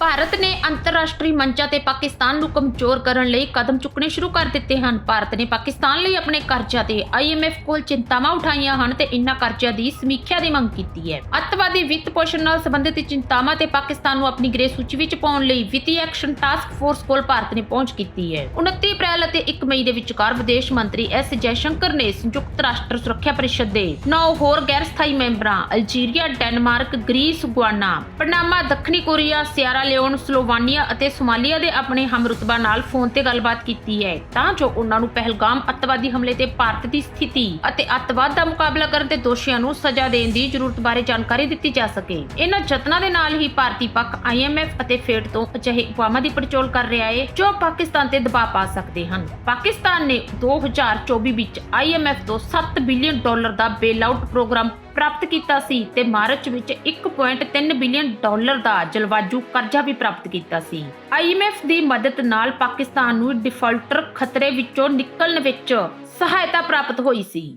ਭਾਰਤ ਨੇ ਅੰਤਰਰਾਸ਼ਟਰੀ ਮੰਚਾਂ ਤੇ ਪਾਕਿਸਤਾਨ ਨੂੰ ਕਮਜ਼ੋਰ ਕਰਨ ਲਈ ਕਦਮ ਚੁੱਕਣੇ ਸ਼ੁਰੂ ਕਰ ਦਿੱਤੇ ਹਨ। ਭਾਰਤ ਨੇ ਪਾਕਿਸਤਾਨ ਲਈ ਆਪਣੇ ਕਰਜ਼ਿਆਂ ਤੇ IMF ਕੋਲ ਚਿੰਤਾਵਾਂ ਉਠਾਈਆਂ ਹਨ ਤੇ ਇਨ੍ਹਾਂ ਕਰਜ਼ਿਆਂ ਦੀ ਸਮੀਖਿਆ ਦੀ ਮੰਗ ਕੀਤੀ ਹੈ। ਅੱਤਵਾਦੀ ਵਿੱਤ ਪੋਸ਼ਣ ਨਾਲ ਸੰਬੰਧਿਤ ਚਿੰਤਾਵਾਂ ਤੇ ਪਾਕਿਸਤਾਨ ਨੂੰ ਆਪਣੀ ਗ੍ਰੇ ਸੂਚੀ ਵਿੱਚ ਪਾਉਣ ਲਈ ਵਿੱਤੀ ਐਕਸ਼ਨ ਟਾਸਕ ਫੋਰਸ ਕੋਲ ਭਾਰਤ ਨੇ ਪਹੁੰਚ ਕੀਤੀ ਹੈ। 29 ਅਪ੍ਰੈਲ ਅਤੇ 1 ਮਈ ਦੇ ਵਿਚਕਾਰ ਵਿਦੇਸ਼ ਮੰਤਰੀ ਐਸ ਜੈਸ਼ੰਕਰ ਨੇ ਸੰਯੁਕਤ ਰਾਸ਼ਟਰ ਸੁਰੱਖਿਆ ਪਰਿਸ਼ਦ ਦੇ ਨੌ ਹੋਰ ਗੈਰ ਸਥਾਈ ਮੈਂਬਰਾਂ, Algeria, Denmark, Greece, Guyana, Panama, ਦੱਖਣੀ ਕੋਰੀਆ, ਸਿਆਰਾ ਲਿਓਨ ਸਲੋਵਾਨੀਆ ਅਤੇ ਸੋਮਾਲੀਆ ਦੇ ਆਪਣੇ ਹਮਰੁਤਬਾ ਨਾਲ ਫੋਨ ਤੇ ਗੱਲਬਾਤ ਕੀਤੀ ਹੈ, ਤਾਂ ਜੋ ਉਹਨਾਂ ਨੂੰ ਪਹਿਲਗਾਮ ਅੱਤਵਾਦੀ ਹਮਲੇ ਤੇ ਭਾਰਤ ਦੀ ਸਥਿਤੀ ਅਤੇ ਅੱਤਵਾਦ ਦਾ ਮੁਕਾਬਲਾ ਕਰਨ ਦੇ ਦੋਸ਼ੀਆਂ ਨੂੰ ਸਜ਼ਾ ਦੇਣ ਦੀ ਜ਼ਰੂਰਤ ਬਾਰੇ ਜਾਣਕਾਰੀ ਦਿੱਤੀ ਜਾ ਸਕੇ। ਇਹਨਾਂ ਯਤਨਾਂ ਦੇ ਨਾਲ ਹੀ ਭਾਰਤੀ ਪੱਖ IMF ਅਤੇ ਫੇਡ ਤੋਂ ਅਜਿਹੇ ਉਪਾਵਾਂ ਦੀ ਪੜਚੋਲ ਕਰ ਰਿਹਾ ਹੈ, ਜੋ ਪਾਕਿਸਤਾਨ ਤੇ ਦਬਾਅ ਪਾ ਸਕਦੇ ਹਨ। ਪਾਕਿਸਤਾਨ ਨੇ 2024 ਵਿੱਚ IMF ਤੋਂ 7 ਬਿਲੀਅਨ ਡਾਲਰ ਦਾ ਬੇਲ ਆਊਟ ਪ੍ਰੋਗਰਾਮ ਪ੍ਰਾਪਤ ਕੀਤਾ ਸੀ ਤੇ ਮਾਰਚ ਵਿੱਚ 1.3 ਬਿਲੀਅਨ ਡਾਲਰ ਦਾ ਜਲਵਾਯੂ ਕਰਜ਼ਾ ਵੀ ਪ੍ਰਾਪਤ ਕੀਤਾ ਸੀ। IMF ਦੀ ਮਦਦ ਨਾਲ ਪਾਕਿਸਤਾਨ ਨੂੰ ਡਿਫਾਲਟਰ ਖਤਰੇ ਵਿੱਚੋਂ ਨਿਕਲਣ ਵਿੱਚ ਸਹਾਇਤਾ ਪ੍ਰਾਪਤ ਹੋਈ ਸੀ।